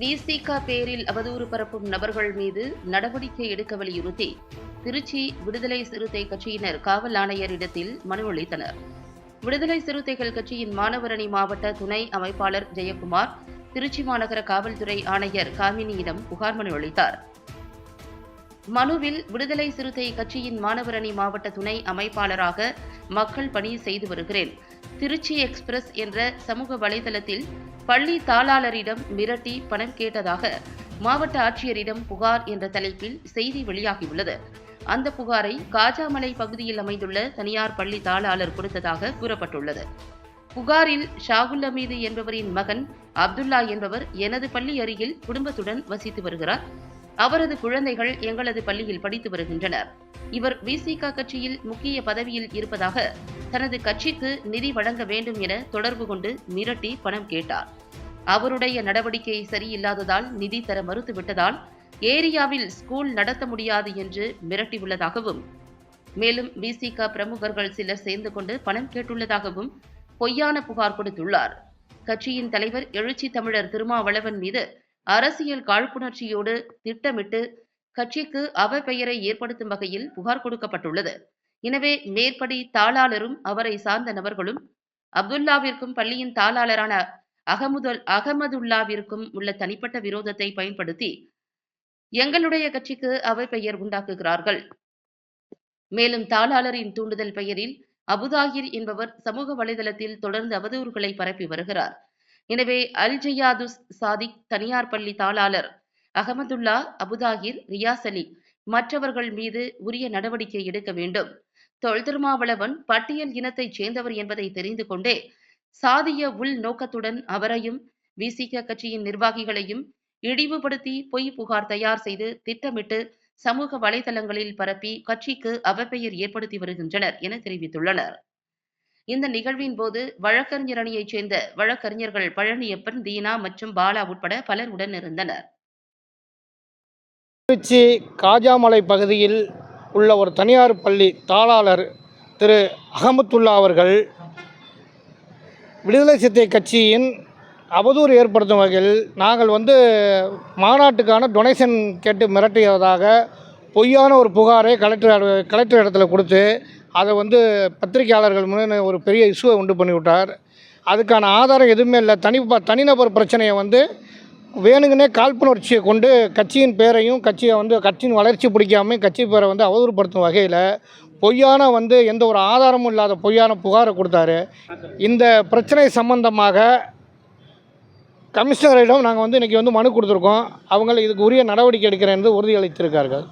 விசிக பேரில் அவதூறு பரப்பும் நபர்கள் மீது நடவடிக்கை எடுக்க வலியுறுத்தி திருச்சி விடுதலை சிறுத்தை கட்சியினர் காவல் ஆணையரிடத்தில் மனு அளித்தனர். விடுதலை சிறுத்தைகள் கட்சியின் மாணவரணி மாவட்ட துணை அமைப்பாளர் ஜெயக்குமார் திருச்சி மாநகர காவல்துறை ஆணையர் காமினியிடம் புகார் மனு அளித்தார். மனுவில் விடுதலை சிறுத்தை கட்சியின் மாணவரணி மாவட்ட துணை அமைப்பாளராக மக்கள் பணி செய்து வருகிறேன். திருச்சி எக்ஸ்பிரஸ் என்ற சமூக வலைதளத்தில் பள்ளி தாளாளரிடம் மிரட்டி பணம் கேட்டதாக மாவட்ட ஆட்சியரிடம் புகார் என்ற தலைப்பில் செய்தி வெளியாகியுள்ளது. அந்த புகாரை காஜாமலை பகுதியில் அமைந்துள்ள தனியார் பள்ளி தாளாளர் கொடுத்ததாக கூறப்பட்டுள்ளது. புகாரில் ஷாகுல் அமீது என்பவரின் மகன் அப்துல்லா என்பவர் எனது பள்ளி அருகில் குடும்பத்துடன் வசித்து வருகிறார். அவரது குழந்தைகள் எங்களது பள்ளியில் படித்து வருகின்றனர். இவர் விசிக கட்சியில் முக்கிய பதவியில் இருப்பதாக தனது கட்சிக்கு நிதி வழங்க வேண்டும் என தொடர்பு கொண்டு மிரட்டி பணம் கேட்டார். அவருடைய நடவடிக்கை சரியில்லாததால் நிதி தர மறுத்துவிட்டதால் ஏரியாவில் ஸ்கூல் நடத்த முடியாது என்று மிரட்டியுள்ளதாகவும் மேலும் விசிக பிரமுகர்கள் சிலர் சேர்ந்து கொண்டு பணம் கேட்டுள்ளதாகவும் பொய்யான புகார் கொடுத்துள்ளார். கட்சியின் தலைவர் எழுச்சி தமிழர் திருமாவளவன் மீது அரசியல் காழ்ப்புணர்ச்சியோடு திட்டமிட்டு கட்சிக்கு அவப்பெயரை ஏற்படுத்தும் வகையில் புகார் கொடுக்கப்பட்டுள்ளது. எனவே மேற்படி தாளாளரும் அவரை சார்ந்த நபர்களும் அப்துல்லாவிற்கும் பள்ளியின் தாளாளரான அகமுதல் அகமதுல்லாவிற்கும் உள்ள தனிப்பட்ட விரோதத்தை பயன்படுத்தி எங்களுடைய கட்சிக்கு அவப்பெயர் உண்டாக்குகிறார்கள். மேலும் தாளாளரின் தூண்டுதல் பெயரில் அபுதாகிர் என்பவர் சமூக வலைதளத்தில் தொடர்ந்து அவதூறுகளை பரப்பி வருகிறார். எனவே அல் ஜியாதுஸ் சாதிக் தனியார் பள்ளி தாளாளர் அகமதுல்லா அபுதாகிர் ரியாஸ் அலி மற்றவர்கள் மீது உரிய நடவடிக்கை எடுக்க வேண்டும். தொல்திருமாவளவன் பட்டியல் இனத்தைச் சேர்ந்தவர் என்பதை தெரிந்து கொண்டே சாதிய உள் நோக்கத்துடன் அவரையும் விசிக கட்சியின் நிர்வாகிகளையும் இழிவுபடுத்தி பொய் புகார் தயார் செய்து திட்டமிட்டு சமூக வலைதளங்களில் பரப்பி கட்சிக்கு அவப்பெயர் ஏற்படுத்தி வருகின்றனர் என தெரிவித்துள்ளனர். இந்த நிகழ்வின் போது வழக்கறிஞர் அணியைச் சேர்ந்த வழக்கறிஞர்கள் பழனியப்பன் தீனா மற்றும் பாலா உட்பட பலர் உடன் இருந்தனர் திருச்சி காஜாமலை பகுதியில் உள்ள ஒரு தனியார் பள்ளி தாளாளர் திரு அகமத்துல்லா அவர்கள் விடுதலை சிறுத்தை கட்சியின் அவதூறு ஏற்படுத்தும் வகையில் நாங்கள் வந்து மாநாட்டுக்கான டொனேஷன் கேட்டு மிரட்டியதாக பொய்யான ஒரு புகாரை கலெக்டர் கலெக்டர் இடத்துல கொடுத்து அதை வந்து பத்திரிகையாளர்கள் முன்னே ஒரு பெரிய இஷ்யூவை உண்டு பண்ணிவிட்டார். அதுக்கான ஆதாரம் எதுவுமே இல்லை. தனி தனிநபர் பிரச்சனையை வந்து வேணுங்கனே காழ்ப்புணர்ச்சியை கொண்டு கட்சியின் பேரையும் கட்சியை வந்து கட்சியின் வளர்ச்சி பிடிக்காம கட்சி பேரை வந்து அவதூறுப்படுத்தும் வகையில் பொய்யான வந்து எந்த ஒரு ஆதாரமும் இல்லாத பொய்யான புகாரை கொடுத்தாரு. இந்த பிரச்சனை சம்பந்தமாக கமிஷனரிடம் நாங்கள் வந்து இன்றைக்கி வந்து மனு கொடுத்துருக்கோம். அவங்க இதுக்கு உரிய நடவடிக்கை எடுக்கிறேன் என்று உறுதியளித்திருக்கார்கள்.